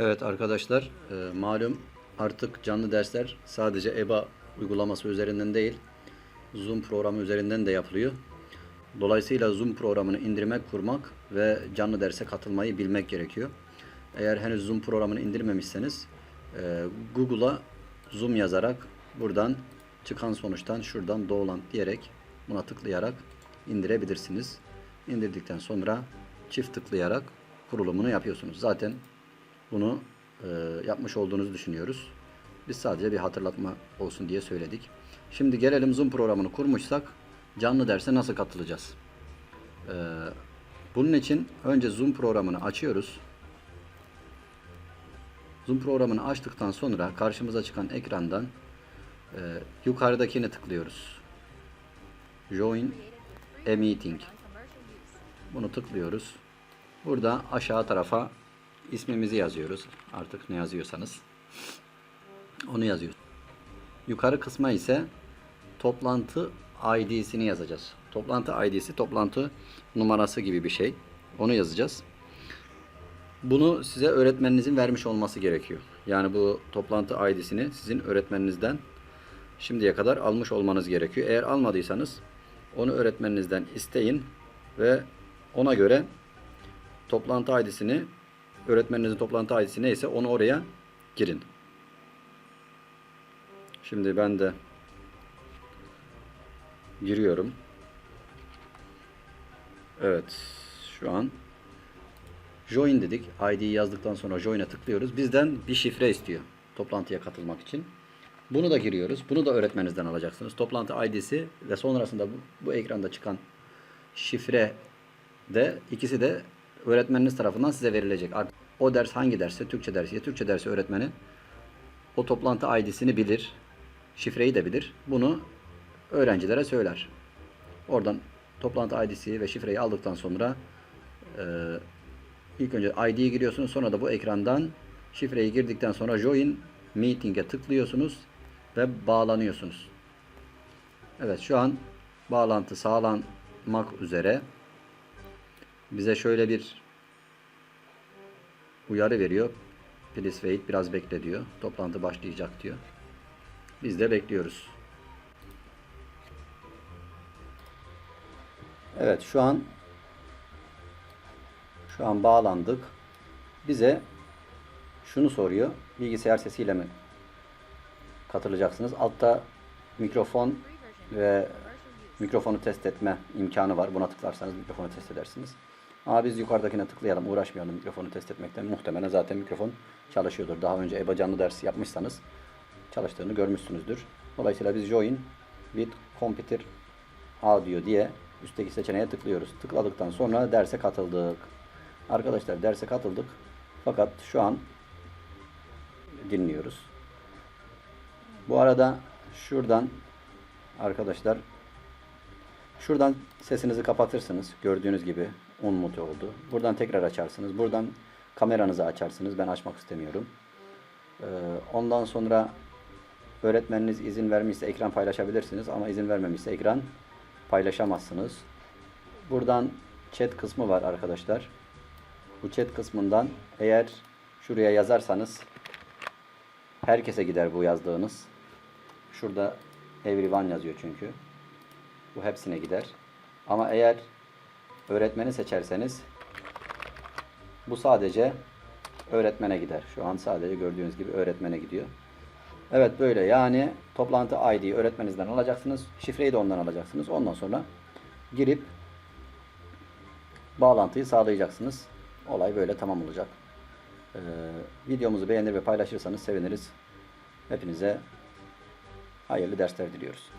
Evet arkadaşlar, e, malum artık canlı dersler sadece EBA uygulaması üzerinden değil, Zoom programı üzerinden de yapılıyor. Dolayısıyla Zoom programını indirmek, kurmak ve canlı derse katılmayı bilmek gerekiyor. Eğer henüz Zoom programını indirmemişseniz, e, Google'a Zoom yazarak buradan çıkan sonuçtan şuradan Doğuland diyerek buna tıklayarak indirebilirsiniz. İndirdikten sonra çift tıklayarak kurulumunu yapıyorsunuz. Zaten bunu e, yapmış olduğunuzu düşünüyoruz. Biz sadece bir hatırlatma olsun diye söyledik. Şimdi gelelim Zoom programını kurmuşsak canlı derse nasıl katılacağız? E, bunun için önce Zoom programını açıyoruz. Zoom programını açtıktan sonra karşımıza çıkan ekrandan e, yukarıdakine tıklıyoruz. Join a meeting. Bunu tıklıyoruz. Burada aşağı tarafa ismimizi yazıyoruz. Artık ne yazıyorsanız. Onu yazıyoruz. Yukarı kısma ise toplantı ID'sini yazacağız. Toplantı ID'si toplantı numarası gibi bir şey. Onu yazacağız. Bunu size öğretmeninizin vermiş olması gerekiyor. Yani bu toplantı ID'sini sizin öğretmeninizden şimdiye kadar almış olmanız gerekiyor. Eğer almadıysanız onu öğretmeninizden isteyin ve ona göre toplantı ID'sini öğretmeninizin toplantı ID'si neyse onu oraya girin. Şimdi ben de giriyorum. Evet. Şu an join dedik. ID'yi yazdıktan sonra join'e tıklıyoruz. Bizden bir şifre istiyor toplantıya katılmak için. Bunu da giriyoruz. Bunu da öğretmeninizden alacaksınız. Toplantı ID'si ve sonrasında bu, bu ekranda çıkan şifre de ikisi de öğretmeniniz tarafından size verilecek. O ders hangi derse, Türkçe dersi ya Türkçe dersi öğretmeni o toplantı ID'sini bilir. Şifreyi de bilir. Bunu öğrencilere söyler. Oradan toplantı ID'si ve şifreyi aldıktan sonra e, ilk önce ID'yi giriyorsunuz. Sonra da bu ekrandan şifreyi girdikten sonra Join Meeting'e tıklıyorsunuz ve bağlanıyorsunuz. Evet şu an bağlantı sağlanmak üzere. Bize şöyle bir uyarı veriyor. Please wait biraz bekle diyor. Toplantı başlayacak diyor. Biz de bekliyoruz. Evet şu an şu an bağlandık. Bize şunu soruyor. Bilgisayar sesiyle mi katılacaksınız? Altta mikrofon ve mikrofonu test etme imkanı var. Buna tıklarsanız mikrofonu test edersiniz. Ama biz yukarıdakine tıklayalım, uğraşmayalım mikrofonu test etmekten. Muhtemelen zaten mikrofon çalışıyordur. Daha önce EBA canlı dersi yapmışsanız çalıştığını görmüşsünüzdür. Dolayısıyla biz Join with Computer Audio diye üstteki seçeneğe tıklıyoruz. Tıkladıktan sonra derse katıldık. Arkadaşlar derse katıldık. Fakat şu an dinliyoruz. Bu arada şuradan arkadaşlar şuradan sesinizi kapatırsınız. Gördüğünüz gibi unmute oldu. Buradan tekrar açarsınız. Buradan kameranızı açarsınız. Ben açmak istemiyorum. Ee, ondan sonra öğretmeniniz izin vermişse ekran paylaşabilirsiniz ama izin vermemişse ekran paylaşamazsınız. Buradan chat kısmı var arkadaşlar. Bu chat kısmından eğer şuraya yazarsanız herkese gider bu yazdığınız. Şurada everyone yazıyor çünkü. Bu hepsine gider. Ama eğer öğretmeni seçerseniz bu sadece öğretmene gider. Şu an sadece gördüğünüz gibi öğretmene gidiyor. Evet böyle yani toplantı ID'yi öğretmeninizden alacaksınız. Şifreyi de ondan alacaksınız. Ondan sonra girip bağlantıyı sağlayacaksınız. Olay böyle tamam olacak. Ee, videomuzu beğenir ve paylaşırsanız seviniriz. Hepinize hayırlı dersler diliyoruz.